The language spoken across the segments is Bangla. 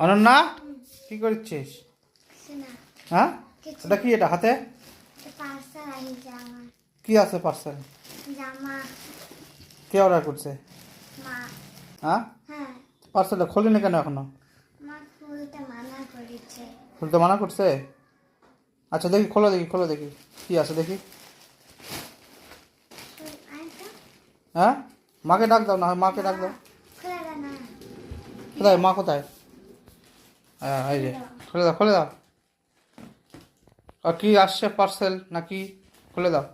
অনন্যা কি করছিস? হ্যাঁ? এটা কি এটা হাতে? কি আছে পার্সেল কে অর্ডার করছে? হ্যাঁ? হ্যাঁ। পার্সেলটা খোলেনি কেন এখনও? খুলতে মানা করেছে। আচ্ছা দেখি খোলো দেখি খোলো দেখি। কি আছে দেখি। হ্যাঁ? মাকে ডাক দাও না হয় মাকে ডাক দাও। খুলে না। কোথায়? মা কোথায়? হ্যাঁ এই যে খুলে দাও খুলে দাও। আর কি আসছে পার্সেল নাকি? খুলে দাও।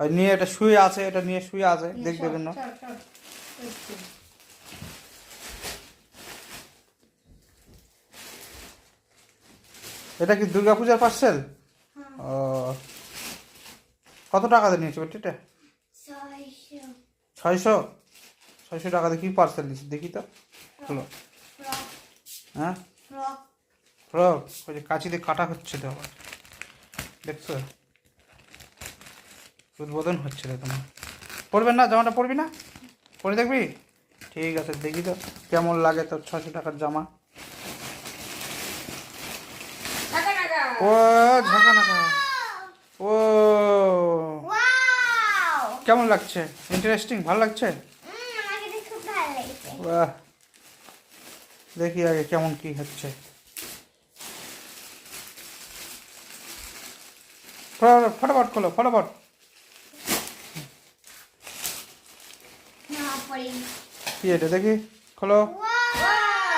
আর নিয়ে এটা শুয়ে আছে এটা নিয়ে শুয়ে আছে দেখবে জন্য। এটা কি দুর্গাপূজার পার্সেল ও। কত টাকা দিয়ে নিয়েছো বেটিটা? ছয়শো? ছয়শো টাকা কি পার্সেল দিচ্ছি দেখি তো। হলো হ্যাঁ? ফ্রক ওই যে কাঁচি দিয়ে কাটা হচ্ছে তো আবার। দেখছ? উদ্বোধন হচ্ছে তো তোমার। পড়বেন না? জামাটা পরবি না? পরে দেখবি? ঠিক আছে দেখি তো। কেমন লাগে তোর ছশো টাকার জামা? ও ঝাঁকা নাকা ও। কেমন লাগছে? ইন্টারেস্টিং ভালো লাগছে আমাকে দেখে খুব ভালো লেগেছে বাহ। দেখি আগে কেমন কি হচ্ছে। ফটাফট খোলো ফটাফট। কি এটা দেখি খোলো।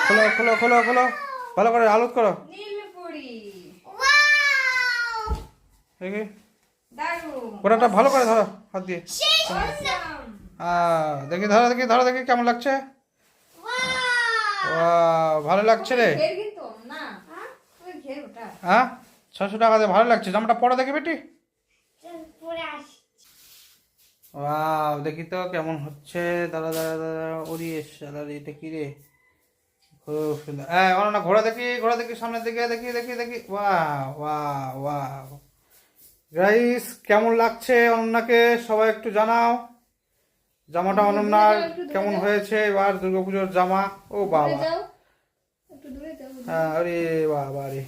খোলো খোলো খোলো খোলো। ভালো করে আলোত করো। দেখি। ওটা ভালো করে ধরো হাত দিয়ে। দেখি ধরো দেখি ধরো দেখি কেমন লাগছে। ভালো লাগছে রে। না। হ্যাঁ? ছশো টাকা দিয়ে ভালো লাগছে। জামাটা পরে দেখি বেটি। ওয়াও দেখি তো কেমন হচ্ছে। দাদা দাদা দাদা ওরি দাদা এটা কি রে? খুব সুন্দর। হ্যাঁ অনন্যা ঘোড়া দেখি ঘোড়া দেখি সামনের দিকে দেখি দেখি দেখি। Wow wow wow. গাইস কেমন লাগছে অনন্যাকে সবাই একটু জানাও। জামাটা অনন্যার কেমন হয়েছে? এবার দুর্গাপুজোর জামা। ও বাবা। হ্যাঁ আরে বাবা রে।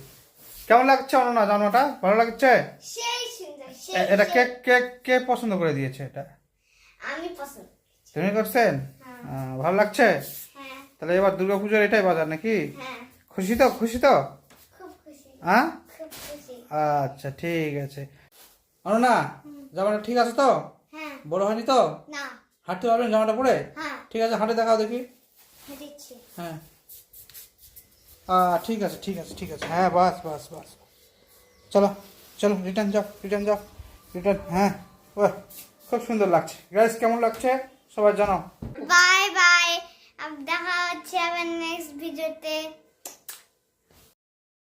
কেমন লাগছে অনন্যা জামাটা? ভালো লাগছে? এটা কে কে কে পছন্দ করে দিয়েছে এটা? আমি পছন্দ তুমি করছেন? হ্যাঁ। ভালো লাগছে? হ্যাঁ। তাহলে এবার দুর্গাপুজোর এটাই বাজার নাকি? হ্যাঁ। খুশি তো? খুশি তো? হ্যাঁ? আচ্ছা ঠিক আছে। অনন্যা জামাটা ঠিক আছে তো? বড় হয়নি তো? না। হাঁটতে পারবেন জামাটা পরে? হ্যাঁ। ঠিক আছে হাঁটে দেখাও দেখি। হ্যাঁ ঠিক আছে ঠিক আছে ঠিক আছে। হ্যাঁ বাস বাস বাস। চলো চলো রিটার্ন যাও রিটার্ন যাও রিটার্ন হ্যাঁ। বাহ খুব সুন্দর লাগছে। গাইস কেমন লাগছে? সবাই জানাও। বাই বাই দেখা হচ্ছে আবার নেক্সট ভিডিওতে